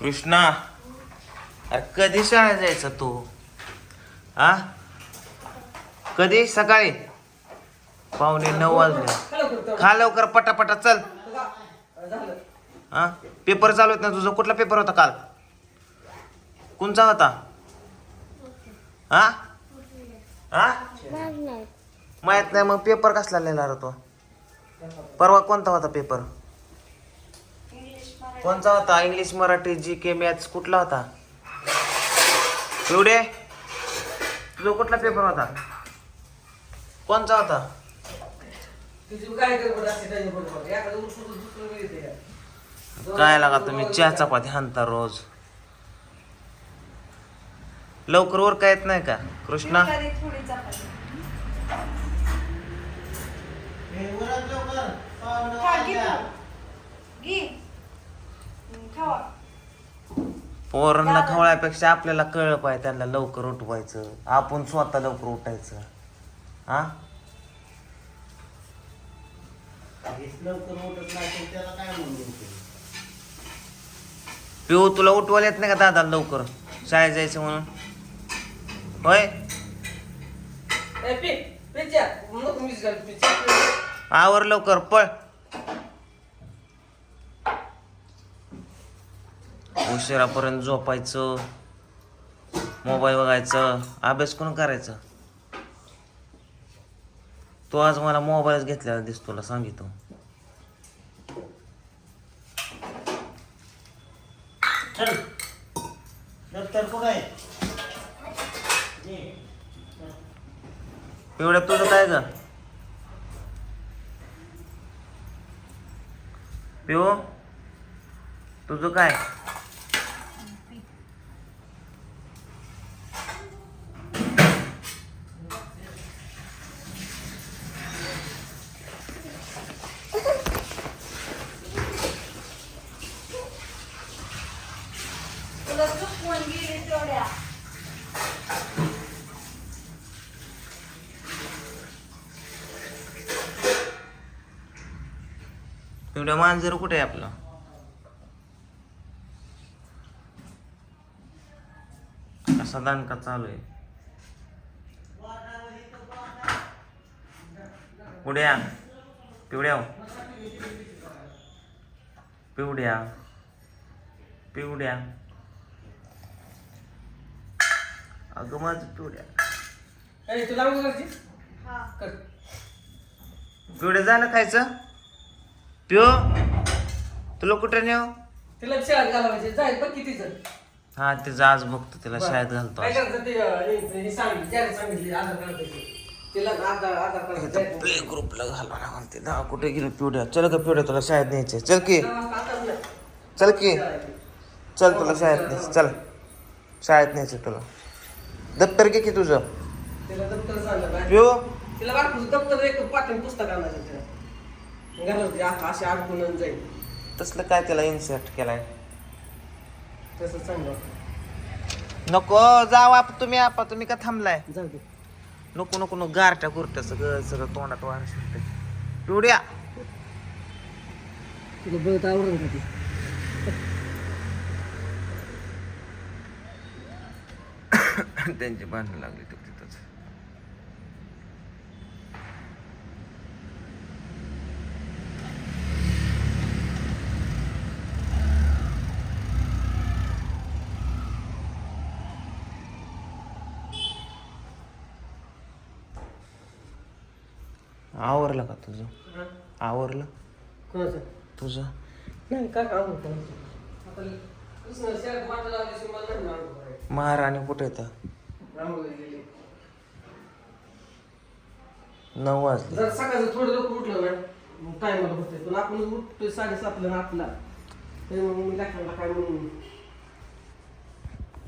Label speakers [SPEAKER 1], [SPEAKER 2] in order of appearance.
[SPEAKER 1] कृष्णा अरे कधी शाळेत जायचा तू? आ? कधी? सकाळी? पावणे नऊ वाजले. खा लवकर पटापटा चल. हा पेपर चालू आहेत ना तुझा? कुठला पेपर होता काल? कोणचा होता? हा हा माहीत नाही. मग पेपर कसला लिहिला रे तो परवा कोणता होता पेपर? कोणता होता? English Marathi G K maths कुठला होता? एवढे? तुझा कुठला पेपर होता? कोणचा होता? काय लागा तुम्ही? चहा चपाती हाणता रोज. लवकर वर काय येत नाही का कृष्णा?
[SPEAKER 2] थोडी
[SPEAKER 1] पोरांना खवळ्यापेक्षा आपल्याला कळलं पाहिजे त्यांना लवकर उठवायचं. आपण स्वतः लवकर उठायचं. हा? पिऊ तुला उठवायला येत नाही का दादा लवकर? शाळेत जायचं म्हणून? होय? आवर लवकर पळ. उशिरापर्यंत झोपायचं मोबाईल बघायचं अभ्यास कोण करायचं? तो आज मला मोबाईलच घेतलेला दिसतो तुला सांगितो एवढं तुझं काय ग पिओ तुझं काय?
[SPEAKER 2] तुला चुकवून गेली तेवढ्या.
[SPEAKER 1] एवढ्या मांजर कुठे आहे आपलं? कसा दानका चालू आहे? पुढ्या हो. पिवड्या पिवड्या. पिवड्या. अगं माझं पिवड्या
[SPEAKER 2] हा.
[SPEAKER 1] पिवड्या झालं खायचं? पिओ तुला कुठे नेऊ?
[SPEAKER 3] तिला शाळेत जाईल पण कितीचं
[SPEAKER 1] हा तिचं आज बघतो तिला शाळेत घालतो
[SPEAKER 3] काय
[SPEAKER 1] आज.
[SPEAKER 3] करायचं ते अं, हे- सांगितलं ज्याने सांगितले आधार कार्ड द्यायचे. तिला आधार आधार कार्ड द्यायचं.
[SPEAKER 1] प्ले ग्रुपला घालवा लागून ते दहा कुठे गेलो पिवड्या? चल का पिवड्या तुला शाळेत न्यायचे चल की.
[SPEAKER 3] आता.
[SPEAKER 1] चल की. चल तुला शाळेत न्यायचं. चल. शाळेत न्यायचं तुला. दप्तर घे की तुझं.
[SPEAKER 3] तिला दप्तर तिला बारकूचं दप्तर एक पाठवून पुस्तक आणायचं तिला. घालवते आता अशी अडकून जाईल.
[SPEAKER 1] तसलं काय त्याला इन्सर्ट केलाय?
[SPEAKER 3] तसं
[SPEAKER 1] नको जावा आप तुम्ही आपा तुम्ही का थांबलाय?
[SPEAKER 3] जाऊ दे.
[SPEAKER 1] नको नको नको गारट्या कुरट्या सगळं सगळं तोंडात वाढ सुटते पिवड्या.
[SPEAKER 3] तुला बघत आवडत का ती?
[SPEAKER 1] त्यांची भांडणं लागली तर तिथंच. आवरलं का तुझं? आवरलं?
[SPEAKER 3] कोणाचं?
[SPEAKER 1] तुझं?
[SPEAKER 3] नाही काय करायचं.
[SPEAKER 1] महाराणी कुठे येतं नऊ वाजले.
[SPEAKER 3] जर सकाळचं थोडं लवकर उठलं ना टायमाला होते पण आपण उठतोय साडेसातला ना आपला तर मग मी लेकरांना काय म्हणून